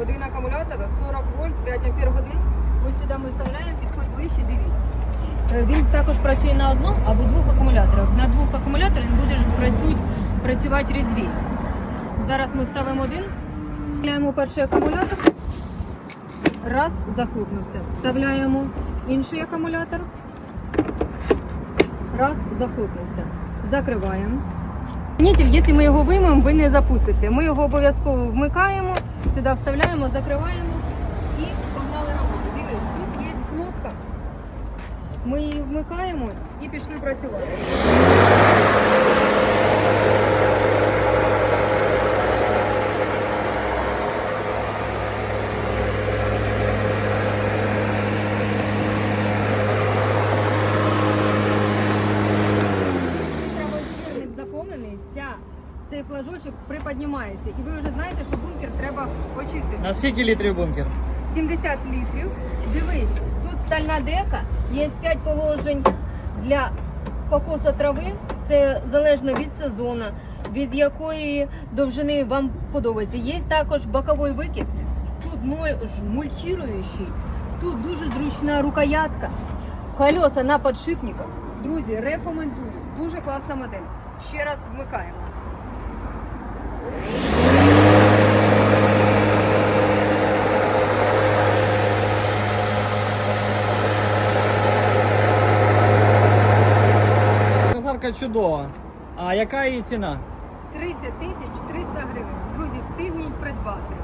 один акумулятор, 40 вольт, 5 ампер годин. Ось сюди ми вставляємо, підходь ближче, дивіться. Е, Він також працює на одному або двох акумуляторах. На двох акумуляторах він буде працювати, працювати різвій. Зараз ми вставимо один, вставляємо перший акумулятор. Раз, захлопнувся. Вставляємо інший акумулятор. Раз, захлопнувся. Закриваємо. Нітель, якщо ми його виймемо, ви не запустите. Ми його обов'язково вмикаємо, сюди вставляємо, закриваємо і погнали роботу. Дивись, тут є кнопка. Ми її вмикаємо і пішли працювати. Ця, цей флажочок приподнімається. І ви вже знаєте, що бункер треба очистити. На скільки літрів бункер? 70 літрів. Дивись, тут стальна дека, є 5 положень для покоса трави. Це залежно від сезону, від якої довжини вам подобається. Є також боковий викид. Тут мульчируючий, тут дуже зручна рукоятка, колеса на подшипниках. Друзі, рекомендую. Дуже класна модель. Ще раз вмикаємо. Казарка чудова. А яка її ціна? 30 тисяч 300 гривень. Друзі, встигніть придбати.